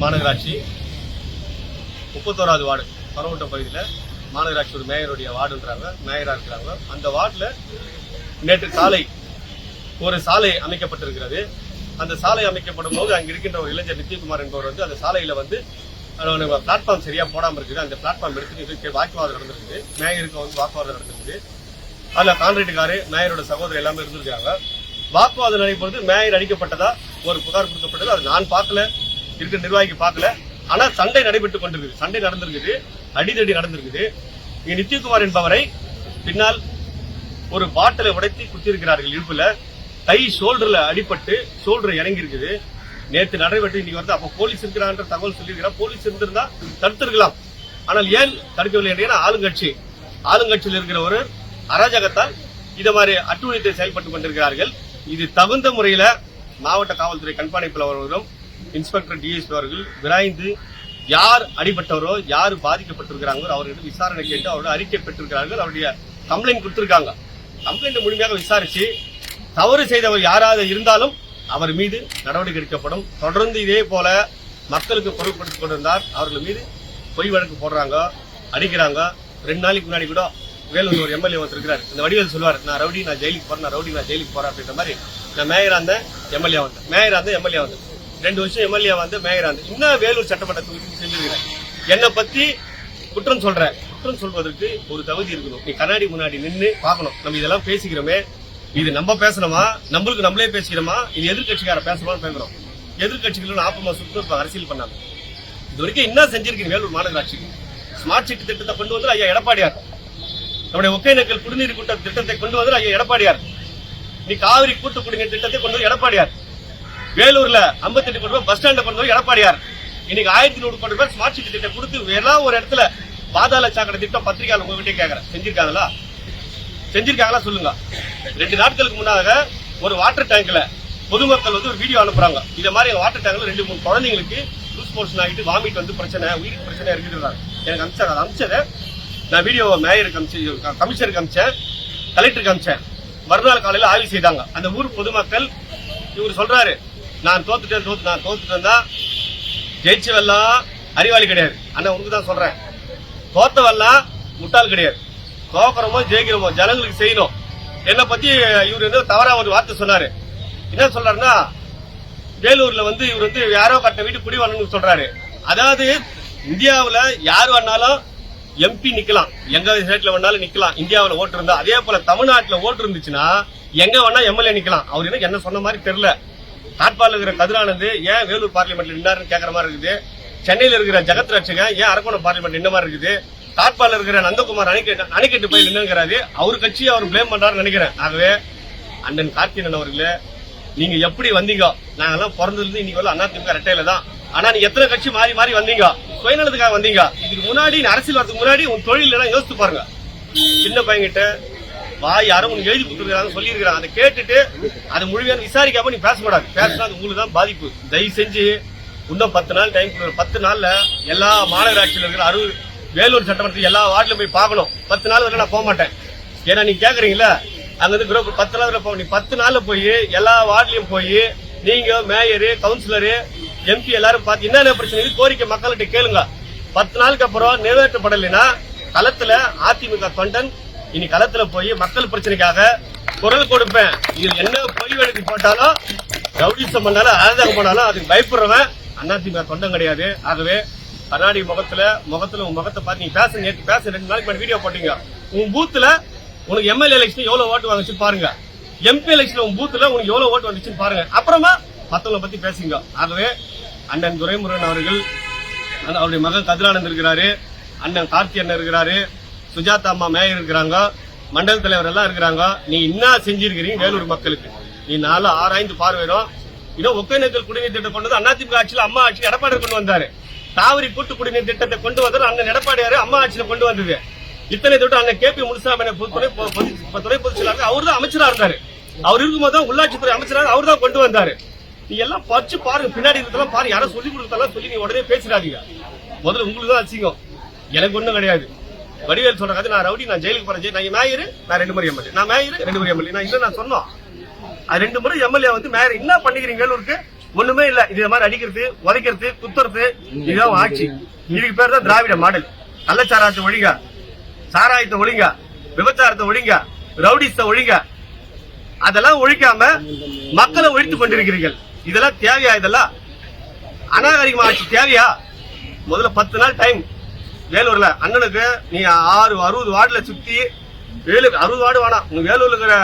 மாநகராட்சி முப்பத்தோராவது வார்டு பரவட்டம் பகுதியில் மாநகராட்சி ஒரு மேயருடைய வார்டுன்றாங்க மேயராக இருக்கிறாங்க. அந்த வார்டில் நேற்று சாலை ஒரு சாலை அமைக்கப்பட்டிருக்கிறது. அந்த சாலை அமைக்கப்படும் போது அங்கே இருக்கின்ற ஒரு இளைஞர் நித்யகுமார் என்பவர் வந்து அந்த சாலையில் வந்து பிளாட்ஃபார்ம் சரியாக போடாமல் இருக்குது. அந்த பிளாட்ஃபார்ம் எடுத்துக்கிட்டு வாக்குவாதம் நடந்திருக்குது. மேயருக்கு வந்து வாக்குவாதம் நடந்திருக்குது. அதில் கான்ட்ராக்டுக்காரு மேயரோட சகோதரர் எல்லாமே இருந்திருக்காங்க. வாக்குவாதம் நடைபெறுது. மேயர் அடிக்கப்பட்டதா? ஒரு புகார் கொடுக்கப்பட்டது. அது நான் பார்க்கல. இருக்கிற நிர்வாகிக்கு பார்க்கல. ஆனால் சண்டை நடைபெற்றுக் கொண்டிருக்குது. சண்டை நடந்திருக்குது. அடிதடி நடந்திருக்குது. இங்கே நித்யகுமார் என்பவரை பின்னால் ஒரு பாட்டிலை உடைத்து குத்திருக்கிறார்கள் இடுப்புல. கை ஷோல்டர்ல அடிபட்டு ஷோல்டர் இறங்கி இருக்குது நேற்று நடைபெற்று இன்னைக்கு வந்து அப்ப போலீஸ் இருக்கிறான்ற தகவல் சொல்லியிருக்கிறா போலீஸ் இருந்திருந்தா தடுத்திருக்கலாம். ஆனால் ஏன் தடுக்கவில்லை என்றால் ஆளுங்கட்சி. ஆளுங்கட்சியில் இருக்கிற ஒரு அராஜகத்தால் இதை மாதிரி அட்டுழியத்தை செயல்பட்டுக் கொண்டிருக்கிறார்கள். இது தகுந்த முறையில் மாவட்ட காவல்துறை கண்காணிப்பில் அவர்களும் இன்ஸ்பெக்டர் டிஎஸ்பி அவர்கள் விரைந்து யார் அடிபட்டவரோ யார் பாதிக்கப்பட்டிருக்கிறாங்களோ அவர்கிட்ட விசாரணை கேட்டு அவருடைய அறிக்கை பெற்றிருக்கிறார்கள். அவருடைய கம்ப்ளைண்ட் கொடுத்துருக்காங்க. கம்ப்ளைண்ட் முழுமையாக விசாரிச்சு தவறு செய்தவர் யாராவது இருந்தாலும் அவர் மீது நடவடிக்கை எடுக்கப்படும். தொடர்ந்து இதே போல மக்களுக்கு பொருட்படுத்திக் கொண்டிருந்தார். அவர்கள் மீது பொய் வழக்கு போடுறாங்க அடிக்கிறாங்க. ரெண்டு நாளைக்கு முன்னாடி கூட வேலூர் ஒரு எம்எல்ஏ ஒருத்தர் இருக்கிறார் இந்த வடிவேல் சொல்லுவார் நான் ரவுடி நான் ஜெயிலுக்கு போறேன் நான் ரவுடி நான் ஜெயிலுக்கு போறேன் அப்படின்ற மாதிரி. நான் மேயரா இருந்தேன் எம்எல்ஏ வந்தேன். மேயரா இருந்தேன் எம்எல்ஏ வந்தேன். ரெண்டு வருஷம் எம்எல்ஏ வந்து மேயரா இன்னும் வேலூர் சட்டமன்ற தொகுதிக்கு செஞ்சிருக்கிறேன் என்னை பத்தி குற்றம் சொல்றேன். குற்றம் சொல்வதற்கு ஒரு தகுதி இருக்கணும். நீ கண்ணாடி முன்னாடி நின்று பார்க்கணும். நம்ம இதெல்லாம் பேசிக்கிறோமே. இது நம்ம பேசணுமா? நம்மளுக்கு நம்மளே பேசிக்கிறோமா? இது எதிர்கட்சிக்கார பேசணும்னு பேசுறோம் எதிர்கட்சிகள் ஆப்பமா சுற்று இப்ப அரசியல் பண்ணாங்க. இது வரைக்கும் என்ன செஞ்சிருக்கீங்க வேலூர் மாநகராட்சிக்கு? ஸ்மார்ட் சிட்டி திட்டத்தை கொண்டு வந்து ஐயா எடப்பாடியார். நம்முடைய ஒகேனக்கல் குடிநீர் கூட்ட திட்டத்தை கொண்டு வந்து ஐயா எடப்பாடியார். நீ காவிரி கூட்டு குடிநீர் திட்டத்தை கொண்டு வந்து எடப்பாடியார். வேலூர்ல 58 கோடி ரூபாய் பஸ் ஸ்டாண்ட கொண்டு எடப்பாடியார். இன்னைக்கு ஆயிரத்தி நூறு கோடி ரூபாய் ஸ்மார்ட் சிட்டி திட்டம் கொடுத்து எல்லாம் ஒரு இடத்துல பாதாள சாக்கடை திட்டம் பத்திரிகையாளர் உங்ககிட்ட கேட்கறேன் செஞ்சிருக்காங்களா? செஞ்சிருக்காங்களா சொல்லுங்க. ரெண்டு நாட்களுக்கு முன்னாக ஒரு வாட்டர் டேங்க்ல பொதுமக்கள் வந்து ஒரு வீடியோ அனுப்புறாங்க. இந்த மாதிரி வாட்டர் டேங்க்ல ரெண்டு மூணு குழந்தைங்களுக்கு லூஸ் மோஷன் ஆகிட்டு வாமிட் வந்து பிரச்சனை உயிருக்கு பிரச்சனை இருக்குதுறாங்க எனக்கு அமிச்சாங்க அதை அமிச்சதை நான் வீடியோ மேயருக்கு அமிச்சு கமிஷனருக்கு அமிச்சேன் கலெக்டருக்கு அமிச்சேன் மறுநாள் காலையில் ஆய்வு செய்தாங்க. அந்த ஊர் பொதுமக்கள் இவர் சொல்றாரு நான் தோத்துட்டேன் தோத்து நான் தோத்துட்டேன் தான் ஜெயிச்சவெல்லாம் அறிவாளி கிடையாது. அண்ணா உனக்கு தான் சொல்கிறேன் தோத்தவெல்லாம் முட்டாள் கிடையாது. தோக்கிறோமோ ஜெயிக்கிறோமோ ஜனங்களுக்கு செய்யணும். என்னை பற்றி இவர் வந்து தவறாக ஒரு வார்த்தை சொன்னார். என்ன சொல்கிறாருன்னா வேலூரில் வந்து இவர் வந்து யாரோ கட்ட வீட்டு குடி வரணும்னு சொல்கிறாரு அதாவது இந்தியாவில் யார் வேணாலும் எம்பி நிக்கலாம். எங்க ஸ்டேட்ல வேணாலும் நிக்கலாம். இந்தியாவில் ஓட்டு இருந்தா. அதே போல தமிழ்நாட்டில் ஓட்டு இருந்துச்சுன்னா எங்க வேணா எம்எல்ஏ நிக்கலாம். அவர் என்ன என்ன சொன்ன மாதிரி தெரியல. காட்பாடில் இருக்கிற கதிரானந்து ஏன் வேலூர் பார்லிமெண்ட்ல நின்றாருன்னு கேக்குற மாதிரி இருக்குது? சென்னையில இருக்கிற ஜெகத் ரட்சகன் ஏன் அரக்கோணம் பார்லிமெண்ட் நின்ன மாதிரி இருக்குது? காட்பாடில் இருக்கிற நந்தகுமார் அணைக்கட்டு அணைக்கட்டு போய் நின்னுங்கிறாரு. அவர் கட்சி அவர் பிளேம் பண்றாருன்னு நினைக்கிறேன். ஆகவே அண்ணன் கார்த்திகன் அவர்களே நீங்க எப்படி வந்தீங்க? நாங்கெல்லாம் பிறந்ததுல இருந்து இன்னைக்கு வரல அதிமுக ரெட்டையில தான். ஆனா நீ எத்தனை கட்சி மாறி மாறி வந்தீங்க? சுயநலத்துக்காக வந்தீங்க. இதுக்கு முன்னாடி நீ அரசியல் வரதுக்கு முன்னாடி உன் தொழில் எல்லாம் யோசித்து பாருங்க. சின்ன பையன்கிட்ட வாய் யாரும் உனக்கு எழுதி கொடுத்துருக்காங்க சொல்லியிருக்கிறாங்க. அதை கேட்டுட்டு அதை முழுமையான விசாரிக்காம நீ பேசக்கூடாது பேசினா அது உங்களுக்கு தான் பாதிப்பு. தயவு செஞ்சு இன்னும் பத்து நாள் டைம் கொடுக்குற பத்து நாளில் எல்லா மாநகராட்சியில் இருக்கிற அறுபது வேலூர் சட்டமன்றத்தில் எல்லா வார்டிலும் போய் பார்க்கணும். பத்து நாள் வரை நான் போக மாட்டேன். ஏன்னா நீங்கள் கேட்குறீங்களா அங்கேருந்து குரூப் பத்து நாள் போக நீ பத்து நாளில் போய் எல்லா வார்டுலயும் போய் நீங்கள் மேயரு கவுன்சிலரு எம்பி எல்லாரும் பார்த்து என்னென்ன பிரச்சனை கோரிக்கை மக்கள்கிட்ட கேளுங்க. பத்து நாளுக்கு அப்புறம் நிறைவேற்றப்படலைன்னா களத்தில் அதிமுக தொண்டன் இனி களத்துல போய் மக்கள் பிரச்சனைக்காக குரல் கொடுப்பேன். இதில் என்ன பொய் வழக்கு போட்டாலும் ரவுடிசம் பண்ணாலும் அராஜகம் பண்ணாலும் அதுக்கு பயப்படுறவன் அதிமுக தொண்டம் கிடையாது. ஆகவே கண்ணாடி முகத்துல முகத்துல உன் முகத்தை பார்த்து நீ பேச நேற்று பேச ரெண்டு நாளைக்கு முன்னாடி வீடியோ போட்டீங்க. உன் பூத்துல உனக்கு எம்எல்ஏ எலெக்ஷன் எவ்வளவு ஓட்டு வந்துச்சு பாருங்க. எம்பி எலெக்ஷன் உன் பூத்துல உனக்கு எவ்வளவு ஓட்டு வந்துச்சுன்னு பாருங்க. அப்புறமா மத்தவங்களை பத்தி பேசுங்க. ஆகவே அண்ணன் துரைமுருகன் அவர்கள் அவருடைய மகன் கதிரானந்த் இருக்கிறாரு. அண்ணன் கார்த்தி அண்ணன் இருக்கிறாரு. சுஜாதா அம்மா மேயர் இருக்கிறாங்க மண்டல தலைவர் எல்லாம் இருக்கிறாங்க. நீ என்ன செஞ்சிருக்கிறீங்க வேலூர் மக்களுக்கு? நீ நாலு ஆராய்ந்து பார்வையிடும் இன்னும் ஒகேனக்கல் குடிநீர் திட்டம் கொண்டு வந்து அதிமுக ஆட்சியில் அம்மா ஆட்சி எடப்பாடி கொண்டு வந்தாரு. காவிரி கூட்டு குடிநீர் திட்டத்தை கொண்டு வந்தது அண்ணன் எடப்பாடியாரு அம்மா ஆட்சியில கொண்டு வந்தது. இத்தனை தொட்டு அண்ணன் கே பி முனுசாமி துணை பொதுச் செயலாளர் அவர் தான் அமைச்சரா இருந்தாரு. அவர் இருக்கும்போது தான் உள்ளாட்சித்துறை அமைச்சராக அவர் தான் கொண்டு வந்தாரு. நீ எல்லாம் பச்சு பாருங்க பின்னாடி இருக்கலாம் பாரு. யாரும் சொல்லி கொடுத்தாலும் சொல்லி நீ உடனே பேசிடாதீங்க. முதல்ல உங்களுக்கு தான் அசிங்கம். எனக்கு ஒண்ணும் கிடையாது. வடிவேல் சொல்ற கதை நான் ரவுடி நான் ஜெயிலுக்கு போறேன் நான் மேயரு நான் ரெண்டு முறை எம்எல்ஏ. நான் மேயரு ரெண்டு முறை எம்எல்ஏ. நான் இல்ல நான் சொன்னோம். அது ரெண்டு முறை எம்எல்ஏ வந்து மேயர். என்ன பண்ணிக்கிறீங்க வேலூருக்கு ஒண்ணுமே இல்ல. இது மாதிரி அடிக்கிறது உதைக்கிறது குத்துறது இதுதான் ஆட்சி. இதுக்கு பேர் தான் திராவிட மாடல். கள்ளச்சாராயத்தை ஒழிங்க. சாராயத்தை ஒழிங்க. விபச்சாரத்தை ஒழிங்க. ரவுடிஸ்த ஒழிங்க. அதெல்லாம் ஒழிக்காம மக்களை ஒழித்து கொண்டிருக்கிறீர்கள். இதெல்லாம் தேவையா இதெல்லாம்? அநாகரிகமா ஆட்சி தேவையா? முதல்ல பத்து நாள் டைம் வேலூர்ல. அண்ணனுக்கு நீ ஆறு அறுபது வார்டுல சுத்தி வேலு அறுபது வார்டு வேணாம். உங்க வேலூர்ல இருக்கிற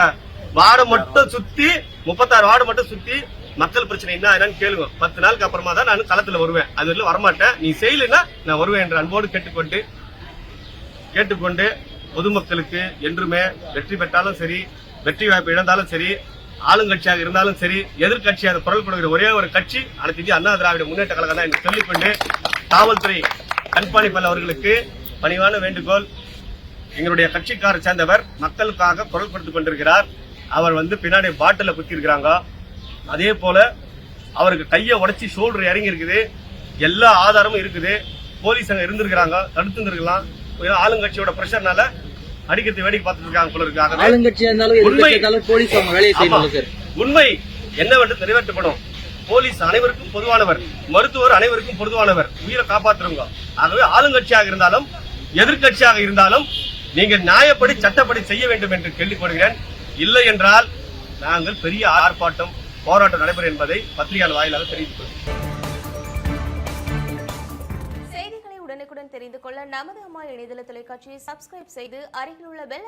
வார்டை மட்டும் சுத்தி முப்பத்தாறு வார்டு மட்டும் சுத்தி மக்கள் பிரச்சனை என்ன என்னன்னு கேளுங்க. பத்து நாளுக்கு அப்புறமா தான் நான் களத்துல வருவேன். அது வரல வரமாட்டேன். நீ செய்யலைன்னா நான் வருவேன் என்ற அன்போடு கேட்டுக்கொண்டு கேட்டுக்கொண்டு பொதுமக்களுக்கு என்றுமே வெற்றி பெற்றாலும் சரி வெற்றி வாய்ப்பு இழந்தாலும் சரி ஆளுங்கட்சியாக இருந்தாலும் சரி எதிர்கட்சியாக குரல் கொடுக்கிற ஒரே ஒரு கட்சி அனைத்து அண்ணா திராவிட முன்னேற்ற கழகம் தான் என்று சொல்லிக்கொண்டு காவல்துறை கண்காணிப்பாளர் அவர்களுக்கு பணிவான வேண்டுகோள். எங்களுடைய கட்சிக்காரை சேர்ந்தவர் மக்களுக்காக குரல் கொடுத்துக் கொண்டிருக்கிறார். அவர் வந்து பின்னாடி பாட்டில குத்தி இருக்காங்க அதே போல அவருக்கு கையை உடைச்சி ஷோல்டர் இறங்கி இருக்குது. எல்லா ஆதாரமும் இருக்குது. போலீஸ் அங்க இருந்திருக்கிறாங்க. தடுத்து இருந்திருக்கலாம் ஆளுங்கட்சியோட பிரஷர்னால அடிக்கிறது வேடிக்கை பார்த்துட்டு இருக்காங்க போல இருக்கு. ஆகவே ஆளுங்கட்சியா இருந்தாலும் உண்மை. போலீஸ் அவங்க வேலையை. செய்யணும் உண்மை என்னவென்று நிறைவேற்றப்படும். போலீஸ் அனைவருக்கும் பொதுவானவர் மருத்துவர் அனைவருக்கும் பொதுவானவர். உயிரை காப்பாற்றுங்க ஆகவே ஆளுங்கட்சியாக இருந்தாலும் எதிர்கட்சியாக இருந்தாலும் நீங்கள் நியாயப்படி சட்டப்படி செய்ய வேண்டும் என்று கேள்விப்படுகிறேன் இல்லை என்றால் நாங்கள் பெரிய ஆர்ப்பாட்டம் போராட்டம் நடைபெறும் என்பதை பத்திரிகையாளர் வாயிலாக தெரிவித்துக் கொள்கிறேன். உடனுக்குடன் தெரிந்து கொள்ள நமது அம்மா இணையதள தொலைக்காட்சியை சப்ஸ்கிரைப் செய்து அருகில் உள்ள பெல்